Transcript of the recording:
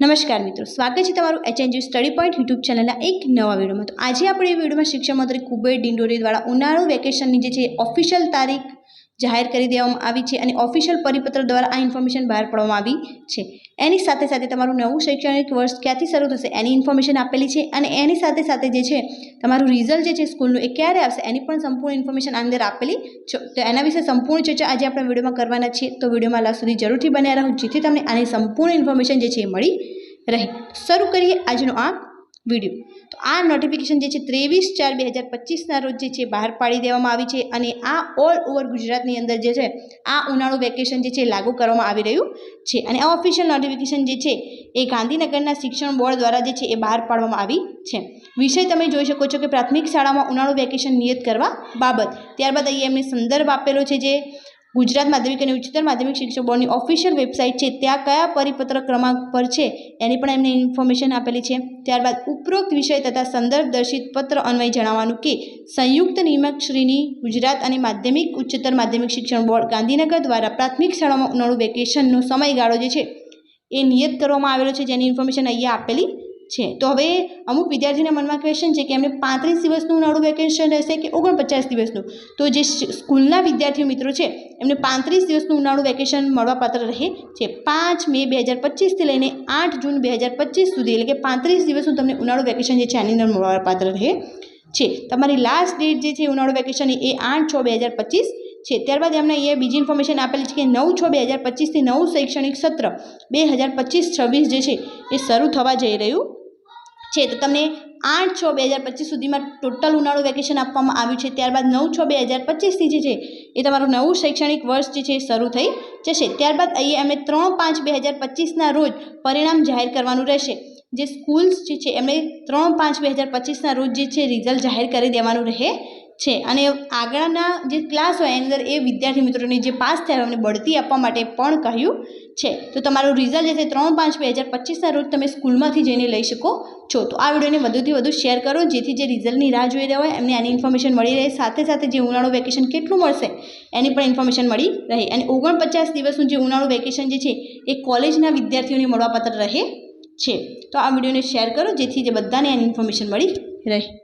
નમસ્કાર મિત્રો, સ્વાગત છે તમારું એચએનજી સ્ટડી પોઈન્ટ યુટ્યુબ ચેનલના એક નવા વિડીયોમાં. તો આજે આપણે એ વિડીયોમાં શિક્ષણ મંત્રી કુબેર ડિંડોરી દ્વારા ઉનાળુ વેકેશનની જે છે ઓફિશિયલ તારીખ જાહેર કરી દેવામાં આવી છે અને ઓફિશિયલ પરિપત્ર દ્વારા આ ઇન્ફોર્મેશન બહાર પાડવામાં આવી છે. એની સાથે સાથે તમારું નવું શૈક્ષણિક વર્ષ ક્યાંથી શરૂ થશે એની ઇન્ફોર્મેશન આપેલી છે અને એની સાથે સાથે જે છે તમારું રિઝલ્ટ જે છે સ્કૂલનું એ ક્યારે આવશે એની પણ સંપૂર્ણ ઇન્ફોર્મેશન અંદર આપેલી છે. તો એના વિશે સંપૂર્ણ ચર્ચા આજે આપણે વિડીયોમાં કરવાના છીએ. તો વિડીયોમાં લાસ્ટ સુધી જરૂરથી બન્યા રહો. જેથી તમને આની સંપૂર્ણ ઇન્ફોર્મેશન જે છે એ મળી રહે. શરૂ કરીએ આજનો આ વીડિયો. તો આ નોટિફિકેશન જે છે ત્રેવીસ ચાર બે હજાર પચીસના રોજ જે છે બહાર પાડી દેવામાં આવી છે અને આ ઓલ ઓવર ગુજરાતની અંદર જે છે આ ઉનાળુ વેકેશન જે છે લાગુ કરવામાં આવી રહ્યું છે. અને આ ઓફિશિયલ નોટિફિકેશન જે છે એ ગાંધીનગરના શિક્ષણ બોર્ડ દ્વારા જે છે એ બહાર પાડવામાં આવી છે. વિષય તમે જોઈ શકો છો કે પ્રાથમિક શાળામાં ઉનાળુ વેકેશન નિયત કરવા બાબત. ત્યારબાદ અહીં એમને સંદર્ભ આપેલો છે જે ગુજરાત માધ્યમિક અને ઉચ્ચતર માધ્યમિક શિક્ષણ બોર્ડની ઓફિશિયલ વેબસાઇટ છે. ત્યાં કયા પરિપત્ર ક્રમાંક પર છે? એની પણ એમને ઇન્ફોર્મેશન આપેલી છે. ત્યારબાદ ઉપરોક્ત વિષય તથા સંદર્ભ દર્શિત પત્ર અન્વય જણાવવાનું કે, સંયુક્ત નિયમક શ્રીની ગુજરાત અને માધ્યમિક ઉચ્ચતર માધ્યમિક શિક્ષણ બોર્ડ ગાંધીનગર દ્વારા પ્રાથમિક શાળામાં ઉનાળુ વેકેશનનો સમયગાળો જે છે, એ નિયત કરવામાં આવેલો છે. જેની ઇન્ફોર્મેશન અહીંયા આપેલી છે. તો હવે અમુક વિદ્યાર્થીના મનમાં ક્વેશ્ચન છે કે એમને પાંત્રીસ દિવસનું ઉનાળુ વેકેશન રહેશે કે ઓગણપચાસ દિવસનું? તો જે સ્કૂલના વિદ્યાર્થીઓ મિત્રો છે, એમને પાંત્રીસ દિવસનું ઉનાળુ વેકેશન મળવાપાત્ર રહે છે. પાંચ મે બે હજાર પચીસથી લઈને આઠ જૂન બે હજાર પચીસ સુધી, એટલે કે પાંત્રીસ દિવસનું તમને ઉનાળુ વેકેશન જે છે, આની અંદર મળવાપાત્ર રહે છે. તમારી લાસ્ટ ડેટ જે છે ઉનાળુ વેકેશન એ આઠ છ બે હજાર પચીસ છે. ત્યારબાદ એમને અહીંયા બીજી ઇન્ફોર્મેશન આપેલી છે કે નવ છ બે હજાર પચીસથી નવું શૈક્ષણિક સત્ર બે હજાર પચીસ છવ્વીસ જે છે એ શરૂ થવા જઈ રહ્યું છે. તો તમને આઠ છ બે હજાર પચીસ સુધીમાં ટોટલ ઉનાળુ વેકેશન આપવામાં આવ્યું છે. ત્યારબાદ નવ છ બે હજાર પચીસથી જે છે એ તમારું નવું શૈક્ષણિક વર્ષ જે છે શરૂ થઈ જશે. ત્યારબાદ અહીંયા એમણે ત્રણ પાંચ બે હજાર પચીસના રોજ પરિણામ જાહેર કરવાનું રહેશે. જે સ્કૂલ્સ જે છે એમણે ત્રણ પાંચ બે હજાર પચીસના રોજ જે છે રિઝલ્ટ જાહેર કરી દેવાનું રહે છે. અને આગળના જે ક્લાસ હોય, એની અંદર એ વિદ્યાર્થી મિત્રોને જે પાસ થયા એમને બઢતી આપવા માટે પણ કહ્યું છે. તો તમારું રિઝલ્ટ જે છે, ત્રણ પાંચ બે હજાર પચીસના રોજ તમે સ્કૂલમાંથી જઈને લઈ શકો છો. તો આ વિડીયોને વધુથી વધુ શેર કરો, જેથી જે રિઝલ્ટની રાહ જોઈ રહ્યા હોય, એમને આની ઇન્ફોર્મેશન મળી રહે. સાથે સાથે જે ઉનાળું વેકેશન કેટલું મળશે, એની પણ ઇન્ફોર્મેશન મળી રહે. અને ઓગણપચાસ દિવસનું જે ઉનાળું વેકેશન જે છે, એ કોલેજના વિદ્યાર્થીઓને મળવાપાત્ર રહે છે. તો આ વિડીયોને શેર કરો, જેથી જે બધાને આની ઇન્ફોર્મેશન મળી રહે.